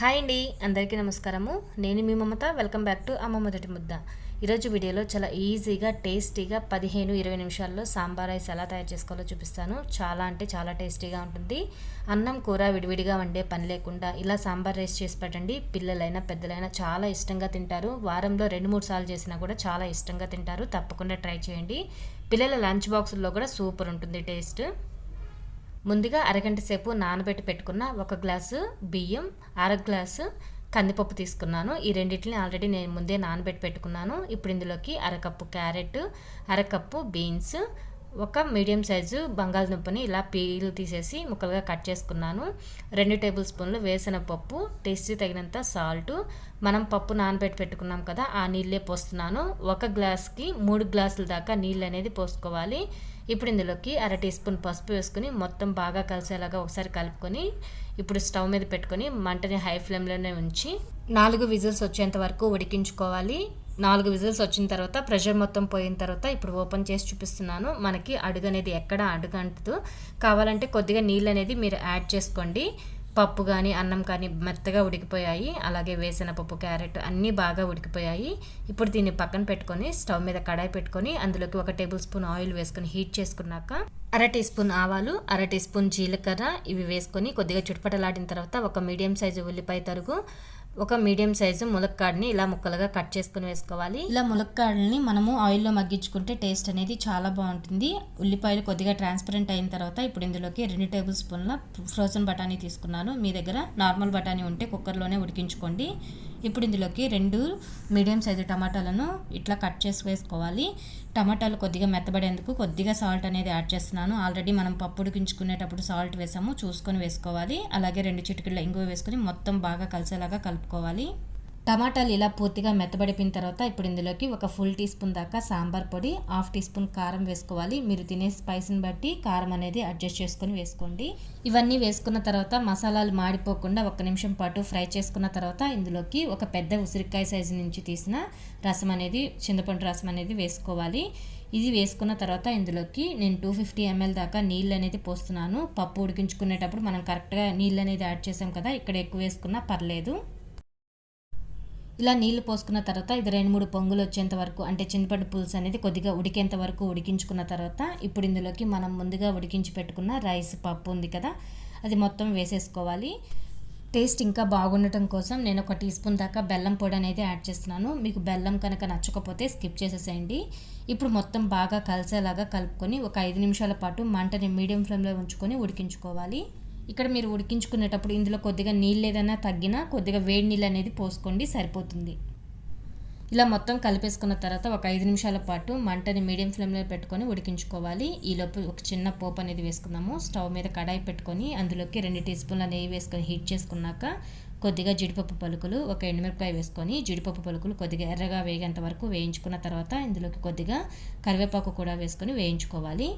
Hi అండి అందరికీ నమస్కారము. నేను మీ Mamata welcome back to Amma Modati Mudda. ఈరోజు వీడియోలో చాలా ఈజీగా టేస్టీగా పదిహేను ఇరవై నిమిషాల్లో సాంబార్ రైస్ ఎలా తయారు చేసుకోవాలో చూపిస్తాను. చాలా అంటే చాలా టేస్టీగా ఉంటుంది. అన్నం కూర విడివిడిగా వండే పని లేకుండా ఇలా సాంబార్ రైస్ చేసి పెట్టండి. పిల్లలైనా పెద్దలైనా చాలా ఇష్టంగా తింటారు. వారంలో రెండు మూడు సార్లు చేసినా కూడా చాలా ఇష్టంగా తింటారు. తప్పకుండా ట్రై చేయండి. పిల్లల లంచ్ బాక్సుల్లో కూడా సూపర్ ఉంటుంది టేస్ట్. ముందుగా అరగంట సేపు నానబెట్టి పెట్టుకున్న ఒక గ్లాసు బియ్యం అర గ్లాసు కందిపప్పు తీసుకున్నాను. ఈ రెండింటిని ఆల్రెడీ నేను ముందే నానబెట్టి పెట్టుకున్నాను. ఇప్పుడు ఇందులోకి అరకప్పు క్యారెట్ అరకప్పు బీన్స్ ఒక మీడియం సైజు బంగాళదుంపని ఇలా పీలు తీసేసి ముక్కలుగా కట్ చేసుకున్నాను. రెండు టేబుల్ స్పూన్లు వేసిన పప్పు టేస్టీ తగినంత సాల్ట్. మనం పప్పు నానబెట్టి పెట్టుకున్నాం కదా ఆ నీళ్ళే పోస్తున్నాను. ఒక గ్లాస్కి మూడు గ్లాసుల దాకా నీళ్ళు అనేది పోసుకోవాలి. ఇప్పుడు ఇందులోకి అర టీ స్పూన్ పసుపు వేసుకుని మొత్తం బాగా కలిసేలాగా ఒకసారి కలుపుకొని ఇప్పుడు స్టవ్ మీద పెట్టుకొని మంటని హై ఫ్లేమ్లోనే ఉంచి నాలుగు విజిల్స్ వచ్చేంత వరకు ఉడికించుకోవాలి. నాలుగు విజిల్స్ వచ్చిన తర్వాత ప్రెషర్ మొత్తం పోయిన తర్వాత ఇప్పుడు ఓపెన్ చేసి చూపిస్తున్నాను. మనకి అడుగు అనేది ఎక్కడ అడుగు అంటదు కావాలంటే కొద్దిగా నీళ్ళు అనేది మీరు యాడ్ చేసుకోండి. పప్పు కానీ అన్నం కానీ మెత్తగా ఉడికిపోయాయి. అలాగే వేసిన పప్పు క్యారెట్ అన్నీ బాగా ఉడికిపోయాయి. ఇప్పుడు దీన్ని పక్కన పెట్టుకొని స్టవ్ మీద కడాయి పెట్టుకొని అందులోకి ఒక టేబుల్ స్పూన్ ఆయిల్ వేసుకొని హీట్ చేసుకున్నాక అర టీ స్పూన్ ఆవాలు అర టీ స్పూన్ జీలకర్ర ఇవి వేసుకొని కొద్దిగా చుట్టుపటలాడిన తర్వాత ఒక మీడియం సైజు ఉల్లిపాయ తరుగు ఒక మీడియం సైజు ములక్కాడని ఇలా ముక్కలుగా కట్ చేసుకుని వేసుకోవాలి. ఇలా ములక్కాడని మనము ఆయిల్లో మగ్గించుకుంటే టేస్ట్ అనేది చాలా బాగుంటుంది. ఉల్లిపాయలు కొద్దిగా ట్రాన్స్పరెంట్ అయిన తర్వాత ఇప్పుడు ఇందులోకి రెండు టేబుల్ స్పూన్ల ఫ్రోజన్ బఠానీ తీసుకున్నాను. మీ దగ్గర నార్మల్ బఠానీ ఉంటే కుక్కర్లోనే ఉడికించుకోండి. ఇప్పుడు ఇందులోకి రెండు మీడియం సైజు టమాటాలను ఇట్లా కట్ చేసి వేసుకోవాలి. టమాటాలు కొద్దిగా మెత్తబడేందుకు కొద్దిగా సాల్ట్ అనేది యాడ్ చేస్తున్నాను. ఆల్రెడీ మనం పప్పు ఉడికించుకునేటప్పుడు సాల్ట్ వేసాము చూసుకొని వేసుకోవాలి. అలాగే రెండు చిటికీళ్ళ ఇంగువ వేసుకొని మొత్తం బాగా కలిసేలాగా కలుపుకోవాలి. టమాటాలు ఇలా పూర్తిగా మెత్తబడిపోయిన తర్వాత ఇప్పుడు ఇందులోకి ఒక ఫుల్ టీ స్పూన్ దాకా సాంబార్ పొడి హాఫ్ టీ స్పూన్ కారం వేసుకోవాలి. మీరు తినే స్పైస్ని బట్టి కారం అనేది అడ్జస్ట్ చేసుకొని వేసుకోండి. ఇవన్నీ వేసుకున్న తర్వాత మసాలాలు మాడిపోకుండా ఒక నిమిషం పాటు ఫ్రై చేసుకున్న తర్వాత ఇందులోకి ఒక పెద్ద ఉసిరికాయ సైజు నుంచి తీసిన రసం అనేది చింతపండు రసం అనేది వేసుకోవాలి. ఇది వేసుకున్న తర్వాత ఇందులోకి నేను టూ ఫిఫ్టీ ఎంఎల్ దాకా నీళ్ళు అనేది పోస్తున్నాను. పప్పు ఉడికించుకునేటప్పుడు మనం కరెక్ట్గా నీళ్ళు అనేది యాడ్ చేసాం కదా ఇక్కడ ఎక్కువ వేసుకున్నా పర్లేదు. ఇలా నీళ్ళు పోసుకున్న తర్వాత ఇది రెండు మూడు పొంగులు వచ్చేంత వరకు అంటే చింతపండు పులుసు అనేది కొద్దిగా ఉడికేంత వరకు ఉడికించుకున్న తర్వాత ఇప్పుడు ఇందులోకి మనం ముందుగా ఉడికించి పెట్టుకున్న రైస్ పప్పు ఉంది కదా అది మొత్తం వేసేసుకోవాలి. టేస్ట్ ఇంకా బాగుండటం కోసం నేను ఒక టీ స్పూన్ దాకా బెల్లం పొడి అనేది యాడ్ చేస్తున్నాను. మీకు బెల్లం కనుక నచ్చకపోతే స్కిప్ చేసేసేయండి. ఇప్పుడు మొత్తం బాగా కలిసేలాగా కలుపుకొని ఒక ఐదు నిమిషాల పాటు మంటని మీడియం ఫ్లేమ్లో ఉంచుకొని ఉడికించుకోవాలి. ఇక్కడ మీరు ఉడికించుకునేటప్పుడు ఇందులో కొద్దిగా నీళ్ళు ఏదైనా తగ్గినా కొద్దిగా వేడి నీళ్ళు అనేది పోసుకోండి సరిపోతుంది. ఇలా మొత్తం కలిపేసుకున్న తర్వాత ఒక ఐదు నిమిషాల పాటు మంటని మీడియం ఫ్లేమ్లో పెట్టుకొని ఉడికించుకోవాలి. ఈలోపు ఒక చిన్న పోపు అనేది వేసుకున్నాము స్టవ్ మీద కడాయి పెట్టుకొని అందులోకి రెండు టీ స్పూన్ల నెయ్యి వేసుకొని హీట్ చేసుకున్నాక కొద్దిగా జీడిపప్పు పలుకులు ఒక ఎండుమిరపకాయ వేసుకొని జీడిపప్పు పలుకులు కొద్దిగా ఎర్రగా వేగేంత వరకు వేయించుకున్న తర్వాత ఇందులోకి కొద్దిగా కరివేపాకు కూడా వేసుకొని వేయించుకోవాలి.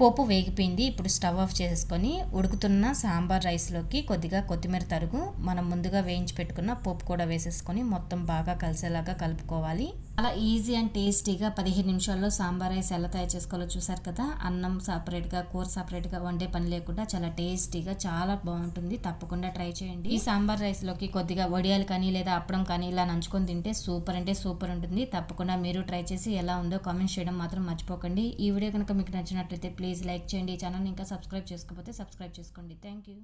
పోపు వేగిపోయింది ఇప్పుడు స్టవ్ ఆఫ్ చేసుకొని ఉడుకుతున్న సాంబార్ రైస్లోకి కొద్దిగా కొత్తిమీర తరుగు మనం ముందుగా వేయించి పెట్టుకున్న పోపు కూడా వేసేసుకొని మొత్తం బాగా కలిసేలాగా కలుపుకోవాలి. అలా ఈజీ అండ్ టేస్టీగా పదిహేను నిమిషాల్లో సాంబార్ రైస్ ఎలా తయారు చేసుకోవాలో చూసారు కదా? అన్నం సపరేట్గా కూర సపరేట్గా వండే పని లేకుండా చాలా టేస్టీగా చాలా బాగుంటుంది. తప్పకుండా ట్రై చేయండి. ఈ సాంబార్ రైస్లోకి కొద్దిగా వడియాలు కానీ లేదా అప్పడం కానీ ఇలా నంచుకొని తింటే సూపర్ అంటే సూపర్ ఉంటుంది. తప్పకుండా మీరు ట్రై చేసి ఎలా ఉందో కామెంట్ చేయడం మాత్రం మర్చిపోకండి. ఈ వీడియో కనుక మీకు నచ్చినట్లయితే ప్లీజ్ లైక్ చేయండి. ఈ ఛానల్ని ఇంకా సబ్స్క్రైబ్ చేసుకోకపోతే సబ్స్క్రైబ్ చేసుకోండి. Thank you